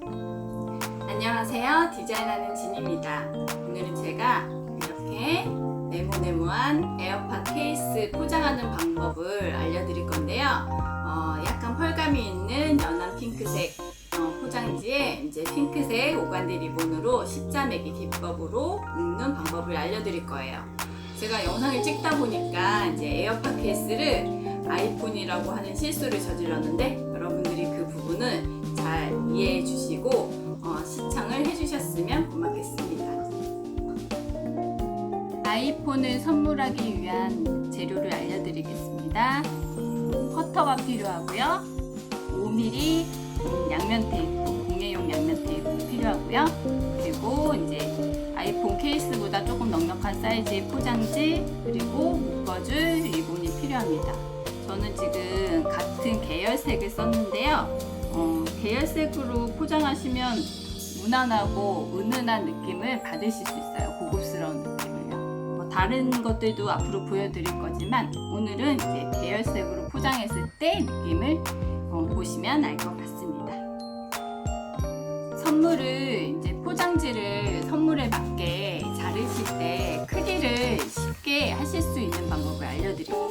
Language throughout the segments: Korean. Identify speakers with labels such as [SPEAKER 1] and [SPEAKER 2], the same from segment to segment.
[SPEAKER 1] 안녕하세요. 디자인하는 진입니다. 오늘은 제가 이렇게 네모네모한 에어팟 케이스 포장하는 방법을 알려드릴 건데요. 어, 약간 펄감이 있는 연한 핑크색 어, 포장지에 이제 핑크색 오간디 리본으로 십자 매기 기법으로 묶는 방법을 알려드릴 거예요. 제가 영상을 찍다 보니까 이제 에어팟 케이스를 아이폰이라고 하는 실수를 저질렀는데 여러분들이 그 부분을 잘 이해해 주시고 어, 시청을 해주셨으면 고맙겠습니다. 아이폰을 선물하기 위한 재료를 알려드리겠습니다. 커터가 필요하고요. 5mm 양면 테이프, 공예용 양면 테이프 필요하고요. 그리고 이제 아이폰 케이스보다 조금 넉넉한 사이즈의 포장지 그리고 묶어줄 리본이 필요합니다. 저는 지금 같은 계열색을 썼는데요. 어, 계열색으로 포장하시면 무난하고 은은한 느낌을 받으실 수 있어요. 고급스러운 느낌을요. 뭐 다른 것들도 앞으로 보여드릴 거지만 오늘은 이제 계열색으로 포장했을 때 느낌을 어, 보시면 알 것 같습니다. 선물을 이제 포장지를 선물에 맞게 자르실 때 크기를 쉽게 하실 수 있는 방법을 알려드릴게요.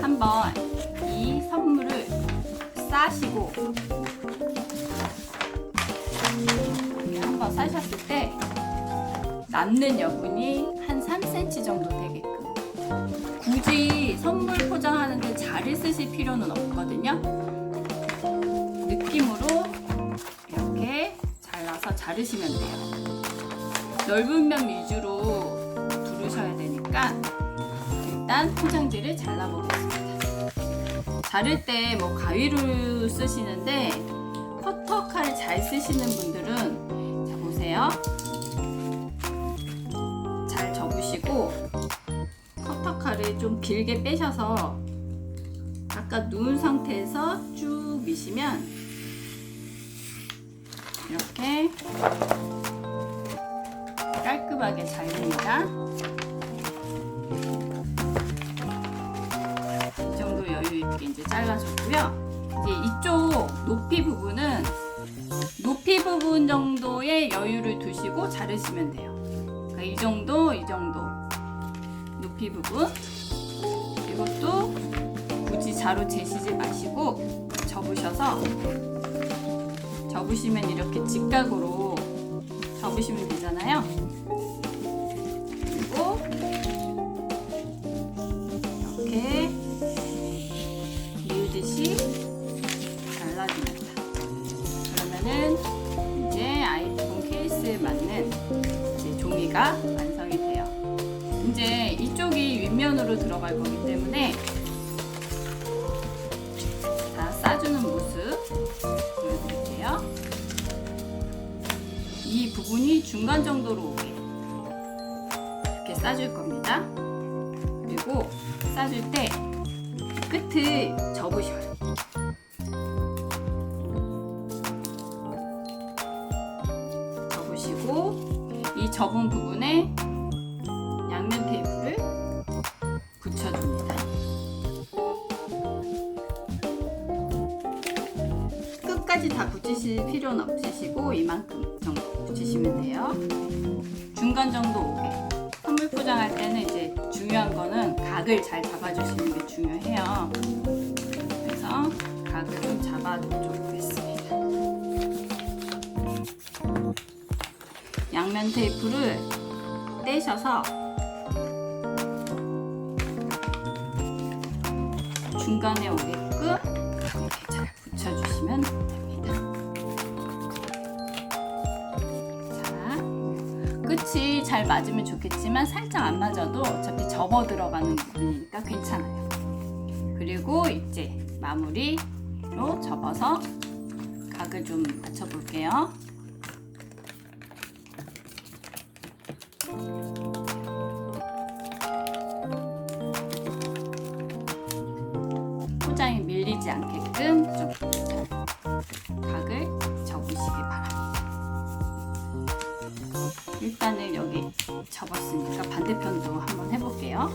[SPEAKER 1] 한번 이 선물을 싸시고 한번 싸셨을 때 남는 여분이 한 3cm 정도 되게끔 굳이 선물 포장하는데 자를 쓰실 필요는 없거든요. 느낌으로 이렇게 잘라서 자르시면 돼요. 넓은 면 위주로 두르셔야 되니까 일단 포장지를 잘라보겠습니다. 자를 때 뭐 가위로 쓰시는데 커터 칼 잘 쓰시는 분들은 자 보세요. 잘 접으시고 커터 칼을 좀 길게 빼셔서 아까 누운 상태에서 쭉 미시면 이렇게 깔끔하게 잘 됩니다. 있게 이제 잘라줬고요. 이제 이쪽 높이 부분은 높이 부분 정도의 여유를 두시고 자르시면 돼요. 그러니까 이 정도, 이 정도 높이 부분. 이것도 굳이 자로 재시지 마시고 접으셔서 접으시면 이렇게 직각으로 접으시면 되잖아요. 중간 정도로 이렇게 싸줄 겁니다. 그리고 싸줄 때 끝을 접으셔요. 접으시고 이 접은 부분에 양면 테이프를 붙여줍니다. 끝까지 다 붙이실 필요는 없으시고 이만큼 붙이시면 돼요. 중간 정도 오게. 선물 포장할 때는 이제 중요한 거는 각을 잘 잡아주시는 게 중요해요. 그래서 각을 좀 잡아주겠습니다. 양면 테이프를 떼셔서 중간에 오게끔 이렇게 잘 붙여주시면 됩니다. 잘 맞으면 좋겠지만 살짝 안 맞아도 어차피 접어 들어가는 부분이니까 괜찮아요. 그리고 이제 마무리로 접어서 각을 좀 맞춰볼게요. 포장이 밀리지 않게끔 좀 일단은 여기 접었으니까 그러니까 반대편도 한번 해볼게요.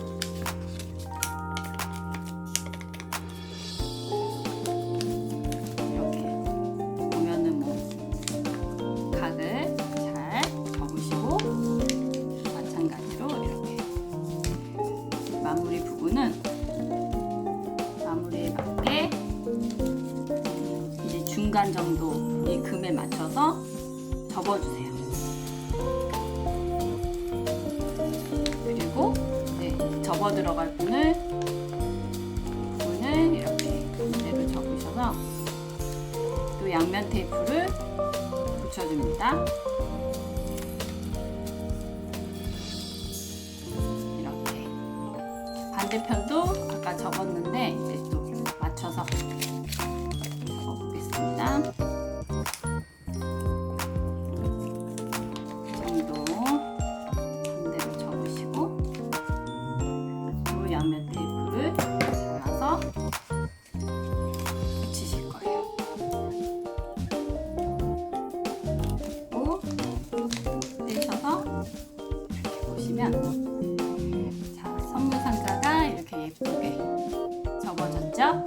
[SPEAKER 1] 이렇게 보면은 뭐 각을 잘 접으시고 마찬가지로 이렇게 마무리 부분은 마무리에 맞게 이제 중간 정도 이 금에 맞춰서 접어주세요. 접어 들어갈 분을 부분을 이렇게 반대로 접으셔서 또 양면 테이프를 붙여줍니다. 이렇게 반대편도 아까 접었는데 이제 또 맞춰서 접어보겠습니다. 보시면 자 선물 상자가 이렇게 예쁘게 접어졌죠?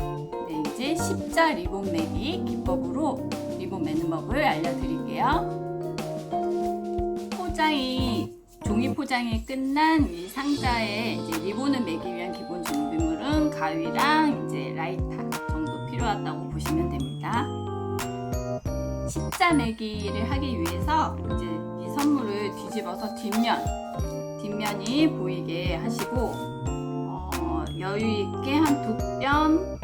[SPEAKER 1] 네 이제 십자 리본 매기 기법으로 리본 매는 법을 알려드릴게요. 포장이 종이 포장이 끝난 이 상자에 이제 리본을 매기 위한 기본 준비물은 가위랑 이제 라이터 정도 필요하다고 보시면 됩니다. 십자 매기를 하기 위해서 이제 이 선물을 뒤집어서 뒷면 뒷면이 보이게 하시고 어, 여유 있게 한 두 뼘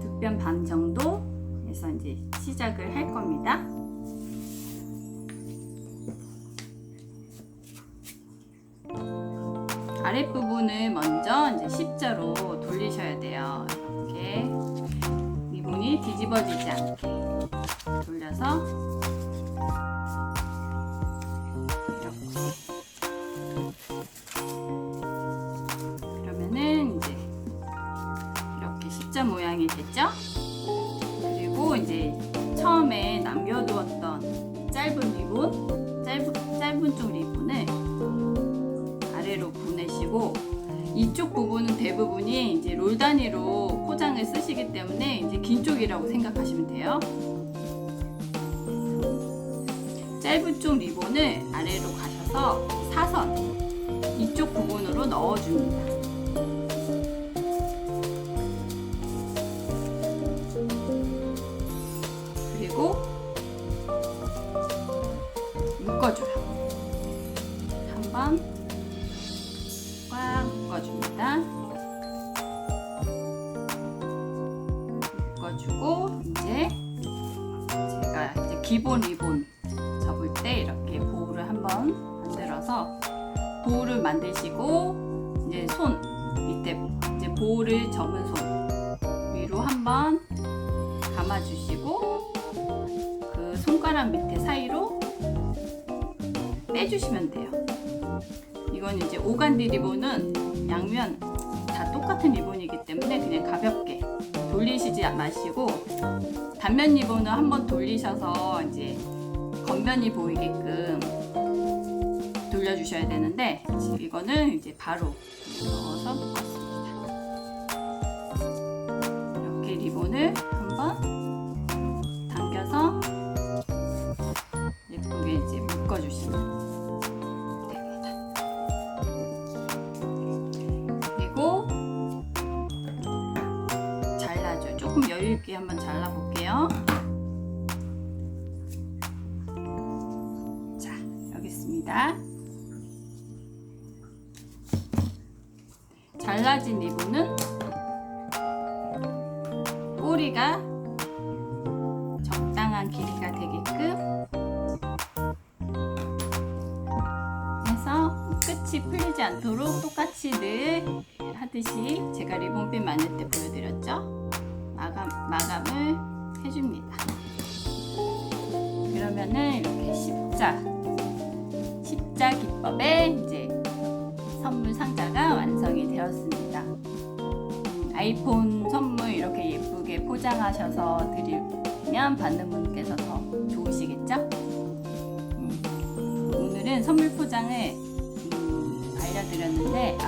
[SPEAKER 1] 두 뼘 반 정도 해서 이제 시작을 할 겁니다. 아랫부분을 먼저 이제 십자로 돌리셔야 돼요. 이렇게 리본이 뒤집어지지 않게 돌려서 이렇게 이제 처음에 남겨두었던 짧은 리본 짧은, 짧은 쪽 리본을 아래로 보내시고 이쪽 부분은 대부분이 이제 롤 단위로 포장을 쓰시기 때문에 이제 긴 쪽이라고 생각하시면 돼요. 짧은 쪽 리본을 아래로 가셔서 사선 이쪽 부분으로 넣어줍니다. 이제 제가 이제 기본 리본 접을 때 이렇게 보호를 한번 만들어서 보호를 만드시고 이제 손 밑에 이제 보호를 접은 손 위로 한번 감아주시고 그 손가락 밑에 사이로 빼주시면 돼요. 이건 이제 오간디 리본은 양면 다 똑같은 리본이기 때문에 그냥 가볍게 돌리시지 마시고 단면 리본은 한번 돌리셔서 이제 겉면이 보이게끔 돌려주셔야 되는데 이거는 이제 바로 넣어서 묶었습니다. 이렇게 리본을 한번 당겨서 예쁘게 이제 묶어주시면 됩니다. 조금 여유 있게 한번 잘라 볼게요. 자, 여기 있습니다. 잘라진 리본은 꼬리가 적당한 길이가 되게끔 해서 끝이 풀리지 않도록 똑같이 늘 하듯이 제가 리본핀 만들 때 보여드렸죠? 마감, 마감을 해줍니다. 그러면은 이렇게 십자, 십자 기법에 이제 선물 상자가 완성이 되었습니다. 음, 아이폰 선물 이렇게 예쁘게 포장하셔서 드리면 받는 분께서 더 좋으시겠죠? 음, 오늘은 선물 포장을 음, 알려드렸는데